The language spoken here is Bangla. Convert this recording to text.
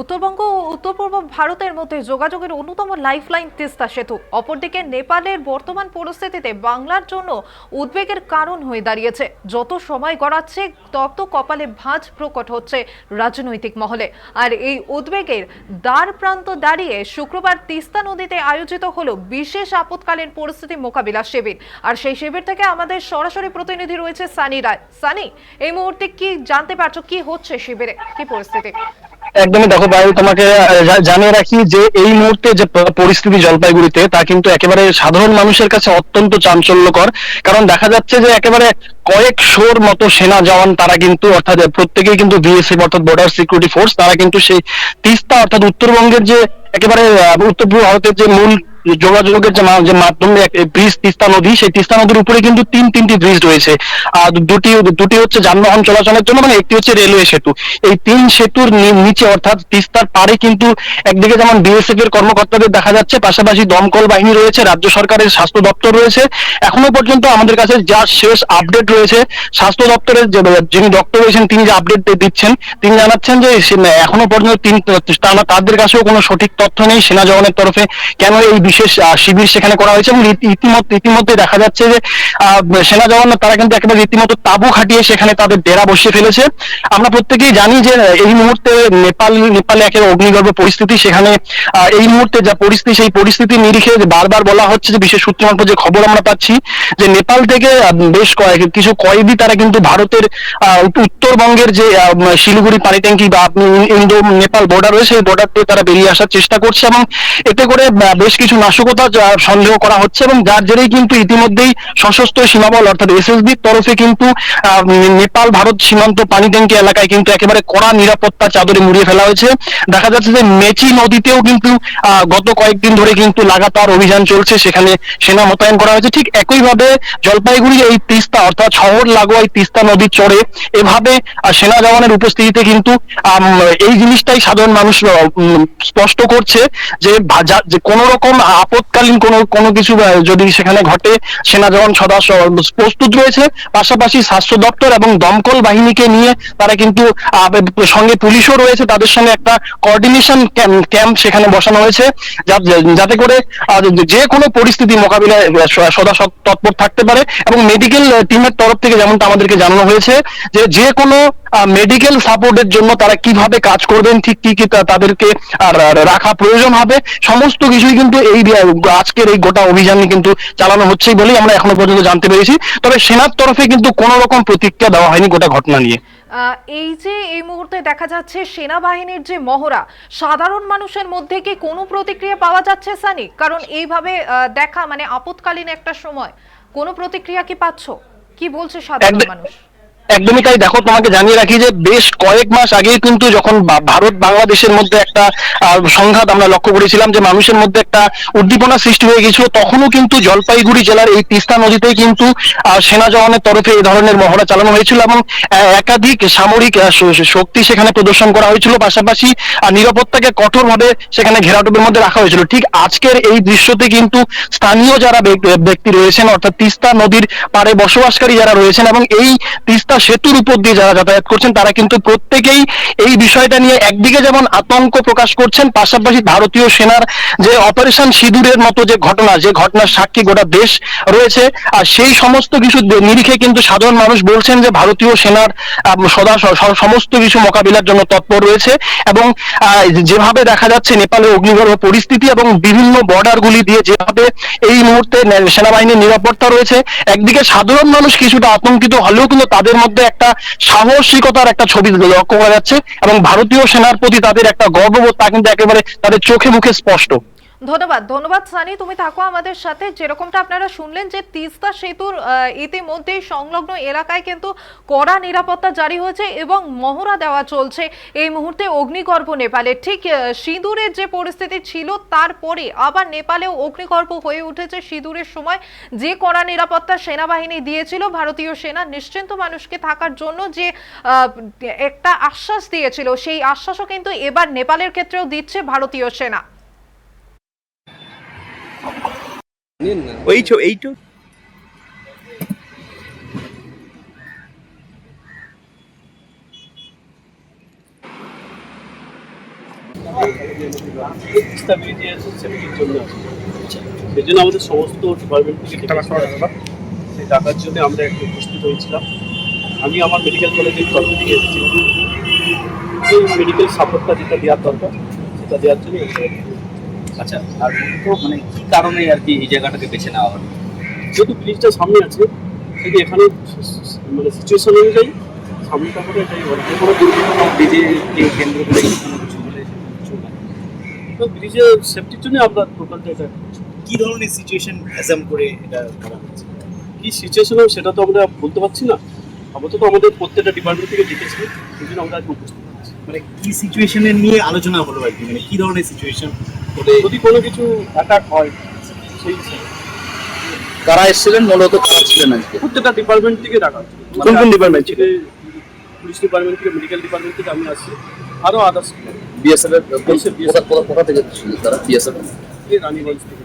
উত্তরবঙ্গ ও উত্তর পূর্ব ভারতের মধ্যে যোগাযোগের অন্যতম লাইফলাইন তিস্তা সেতু। অপরদিকে নেপালের বর্তমান পরিস্থিতিতে বাংলার জন্য উদ্বেগের কারণ হয়ে দাঁড়িয়েছে। যত সময় গড়াচ্ছে, তত কপালে ভাঁজ প্রকট হচ্ছে রাজনৈতিক মহলে। আর এই উদ্বেগের দ্বার প্রান্ত দাঁড়িয়ে শুক্রবার তিস্তা নদীতে আয়োজিত হলো বিশেষ আপৎকালীন পরিস্থিতি মোকাবিলা শিবির। আর সেই শিবির থেকে আমাদের সরাসরি প্রতিনিধি রয়েছে সানি রায়। সানি, এই মুহূর্তে কি জানতে পারছ, কি হচ্ছে শিবিরে? কি পরিস্থিতি? একদমই দেখো ভাই তোমাকে জানিয়ে রাখি যে এই মুহূর্তে যে পরিস্থিতি জলপাইগুড়িতে, তা কিন্তু একেবারে সাধারণ মানুষের কাছে অত্যন্ত চাঞ্চল্যকর। কারণ দেখা যাচ্ছে যে একেবারে কয়েকশোর মতো সেনা জওয়ান তারা কিন্তু, অর্থাৎ প্রত্যেকেই কিন্তু বিএসএফ অর্থাৎ বর্ডার সিকিউরিটি ফোর্স তারা কিন্তু সেই তিস্তা, অর্থাৎ উত্তরবঙ্গের যে একেবারে উত্তর পূর্ব ভারতের যে মূল যোগাযোগের যে মাধ্যমে ব্রিজ তিস্তা নদী, সেই তিস্তা নদীর উপরে কিন্তু তিন তিনটি ব্রিজ রয়েছে। আর দুটি দুটি হচ্ছে যানবাহন চলাচলের জন্য মানে একটি হচ্ছে রেলওয়ে সেতু। এই তিন সেতুর নিচে, অর্থাৎ তিস্তার পারে কিন্তু একদিকে যেমন বিএসএফ এর কর্মকর্তাদের দেখা যাচ্ছে, পাশাপাশি দমকল বাহিনী রয়েছে, রাজ্য সরকারের স্বাস্থ্য দপ্তর রয়েছে। এখনও পর্যন্ত আমাদের কাছে যা শেষ আপডেট রয়েছে, স্বাস্থ্য দপ্তরের যিনি ডক্টর রয়েছেন, তিনি যে আপডেট দিচ্ছেন, তিনি জানাচ্ছেন যে এখনও পর্যন্ত তিন তাদের কাছেও কোনো সঠিক তথ্য নেই, সেনা জওয়ানের তরফে। কেন এই বিশেষ শিবির সেখানে করা হয়েছে এবং ইতিমধ্যে ইতিমধ্যে দেখা যাচ্ছে যে সেনা জওয়ান তারা কিন্তু একেবারে রীতিমতো তাবু খাটিয়ে সেখানে তাদের ডেরা বসিয়ে ফেলেছে। আমরা প্রত্যেকেই জানি যে, এই মুহূর্তে নেপাল নেপালে একেবারে অগ্নিগর্ভ পরিস্থিতি সেখানে এই মুহূর্তে যা পরিস্থিতি, সেই পরিস্থিতি নিরিখে বারবার বলা হচ্ছে যে, বিশেষ সূত্র মারফত যে খবর আমরা পাচ্ছি যে, নেপাল থেকে বেশ কয়েক কিছু কয়েদি তারা কিন্তু ভারতের উত্তরবঙ্গের যে শিলিগুড়ি পানি ট্যাঙ্কি বা ইন্দো নেপাল বর্ডার রয়েছে, সেই বর্ডার দিয়ে তারা বেরিয়ে আসার চেষ্টা করছে এবং এতে করে বেশ কিছু নাশকতা সন্দেহ করা হচ্ছে এবং যার জেরেই কিন্তু ইতিমধ্যেই সশস্ত্র সীমাবল, অর্থাৎ এসএসবির তরফে কিন্তু নেপাল, ভারত সীমান্ত পানি ট্যাঙ্কি এলাকায় কিন্তু একেবারে কড়া নিরাপত্তা চাদরে মুড়িয়ে ফেলা হয়েছে। দেখা যাচ্ছে যে মেচি নদীতেও কিন্তু গত কয়েকদিন ধরে কিন্তু লাগাতার অভিযান চলছে। সেখানে সেনা মোতায়েন করা হয়েছে। ঠিক একইভাবে জলপাইগুড়ি এই তিস্তা, অর্থাৎ শহর লাগোয়া এই তিস্তা নদীর চড়ে এভাবে সেনা জওয়ানের উপস্থিতিতে কিন্তু এই জিনিসটাই সাধারণ মানুষ স্পষ্ট করছে যে কোনো রকম আপৎকালীন কোনো কোনো কিছু যদি সেখানে ঘটে সেনা জওয়ান সদা প্রস্তুত রয়েছে। পাশাপাশি স্বাস্থ্য দপ্তর এবং দমকল বাহিনীকে নিয়ে তারা কিন্তু সঙ্গে পুলিশও রয়েছে। তাদের সঙ্গে একটা কোঅর্ডিনেশন ক্যাম্প সেখানে বসানো হয়েছে। যাতে করে যে কোনো পরিস্থিতি মোকাবিলায় সদা তৎপর থাকতে পারে এবং মেডিকেল টিমের তরফ থেকে যেমনটা আমাদেরকে জানানো হয়েছে, যে যে কোনো মেডিকেল সাপোর্টের জন্য তারা কীভাবে কাজ করবেন ঠিক কি কি তাদেরকে আর রাখা প্রয়োজন হবে সমস্ত কিছুই কিন্তু এই আজকের এই গোটা অভিযানে কিন্তু চালানো হচ্ছে বলেই আমরা এখনও পর্যন্ত জানতে পেরেছি। তবে সেনার তরফে কিন্তু কোনো রকম প্রতিক্রিয়া দেওয়া হয়নি গোটা ঘটনা নিয়ে। এই যে এই মুহূর্তে দেখা যাচ্ছে সেনাবাহিনীর যে মহড়া সাধারণ মানুষের মধ্যে কি কোনো প্রতিক্রিয়া পাওয়া যাচ্ছে সানি কারণ এইভাবে দেখা মানে আপৎকালীন একটা সময় কোনো প্রতিক্রিয়া কি পাচ্ছ? কি বলছে সাধারণ মানুষ? একদমই তাই। দেখো, তোমাকে জানিয়ে রাখি যে বেশ কয়েক মাস আগেই কিন্তু যখন ভারত বাংলাদেশের মধ্যে একটা সংঘাত আমরা লক্ষ্য করেছিলাম যে মানুষের মধ্যে একটা উদ্দীপনা সৃষ্টি হয়ে গেছিল তখনও কিন্তু জলপাইগুড়ি জেলার এই তিস্তা নদীতেই কিন্তু সেনা জওয়ানের তরফে এই ধরনের মহড়া চালানো হয়েছিল এবং একাধিক সামরিক শক্তি সেখানে প্রদর্শন করা হয়েছিল। পাশাপাশি নিরাপত্তাকে কঠোরভাবে সেখানে ঘেরাটোপের মধ্যে রাখা হয়েছিল। ঠিক আজকের এই দৃশ্যতে কিন্তু স্থানীয় যারা ব্যক্তি রয়েছেন, অর্থাৎ তিস্তা নদীর পাড়ে বসবাসকারী যারা রয়েছেন এবং এই তিস্তা সেতুর উপর দিয়ে যারা যাতায়াত করছেন, তারা কিন্তু প্রত্যেকেই এই বিষয়টা নিয়ে একদিকে যেমন আতঙ্ক প্রকাশ করছেন, পাশাপাশি ভারতীয় সেনার যে অপারেশন সিঁদুরের মতো যে ঘটনা, যে ঘটনার সাক্ষী গোটা দেশ রয়েছে, আর সেই সমস্ত কিছু নিরিখে কিন্তু সাধারণ মানুষ বলছেন যে ভারতীয় সেনার সদা সমস্ত কিছু মোকাবিলার জন্য তৎপর রয়েছে এবং যেভাবে দেখা যাচ্ছে নেপালের অগ্নিগর্ভ পরিস্থিতি এবং বিভিন্ন বর্ডার গুলি দিয়ে যেভাবে এই মুহূর্তে সেনাবাহিনীর নিরাপত্তা রয়েছে, একদিকে সাধারণ মানুষ কিছুটা আতঙ্কিত হলেও কিন্তু তাদের মধ্যে একটা সাহসিকতার একটা ছবি লক্ষ্য করা যাচ্ছে এবং ভারতীয় সেনার প্রতি তাদের একটা গর্ববোধ, তা কিন্তু একেবারে তাদের চোখে মুখে স্পষ্ট। ধন্যবাদ ধন্যবাদ সানি। তুমি থাকো আমাদের সাথে। যেরকমটা আপনারা শুনলেন যে তিস্তা সেতুর ইতিমধ্যেই সংলগ্ন এলাকায় কিন্তু কড়া নিরাপত্তা জারি হয়েছে এবং মহড়া দেওয়া চলছে। এই মুহূর্তে অগ্নিগর্ভ নেপালে। ঠিক সিঁদুরের যে পরিস্থিতি ছিল, তারপরে আবার নেপালেও অগ্নিগর্ভ হয়ে উঠেছে সিঁদুরের সময়। যে কড়া নিরাপত্তা সেনাবাহিনী দিয়েছিল, ভারতীয় সেনা নিশ্চিন্ত মানুষকে থাকার জন্য যে একটা আশ্বাস দিয়েছিল, সেই আশ্বাসও কিন্তু এবার নেপালের ক্ষেত্রেও দিচ্ছে ভারতীয় সেনা। ওই ছো এইটু স্টেবিলিটি আছে সেফটির জন্য সেই জন্য আমাদের সমস্ত ডিপার্টমেন্ট থেকে। সেই টাকার জন্য আমরা একটু উপস্থিত হয়েছিলাম আমি আমার মেডিকেল কলেজের তরফ থেকে এই মেডিকেল সাপোর্টটা যেটা দেওয়ার দরকার সেটা দেওয়ার জন্য। আচ্ছা আর তো মানে কি কারণে আর কি এই জায়গাটাকে বেছে নেওয়া হলো? যেহেতু ব্রিজটা সামনে আছে সেটি এখানে মানে সিচুয়েশন অনুযায়ী সামনেটা করে এটাই বলা। কোনো দুর্ঘটনা ব্রিজে কেন্দ্র করে কোনো কিছু তো ব্রিজের সেফটির জন্য আমরা টোটালটা এটা কি ধরনের সিচুয়েশন অ্যাসাম করে এটা করা হচ্ছে? কি সিচুয়েশন সেটা তো আমরা বলতে পারছি না। আপাতত আমাদের প্রত্যেকটা ডিপার্টমেন্ট থেকে ডেকেছে সেই জন্য আমরা আজকে উপস্থিত মানে কি সিচুয়েশনের নিয়ে আলোচনা হলো আর কি? মানে কি ধরনের সিচুয়েশন যদি কোনো কিছু অ্যাটাক হয় সেই কারা এসেছিলেন? মূলত কারা ছিলেন আজকে? প্রত্যেকটা ডিপার্টমেন্ট থেকে ডাকা কোন কোন ডিপার্টমেন্ট থেকে? পুলিশ ডিপার্টমেন্ট থেকে মেডিকেল ডিপার্টমেন্ট থেকে আমি আসছি আরও আদার্স বিএসএফ কোথা- থেকে তারা? বিএসএফ রানীগঞ্জ থেকে।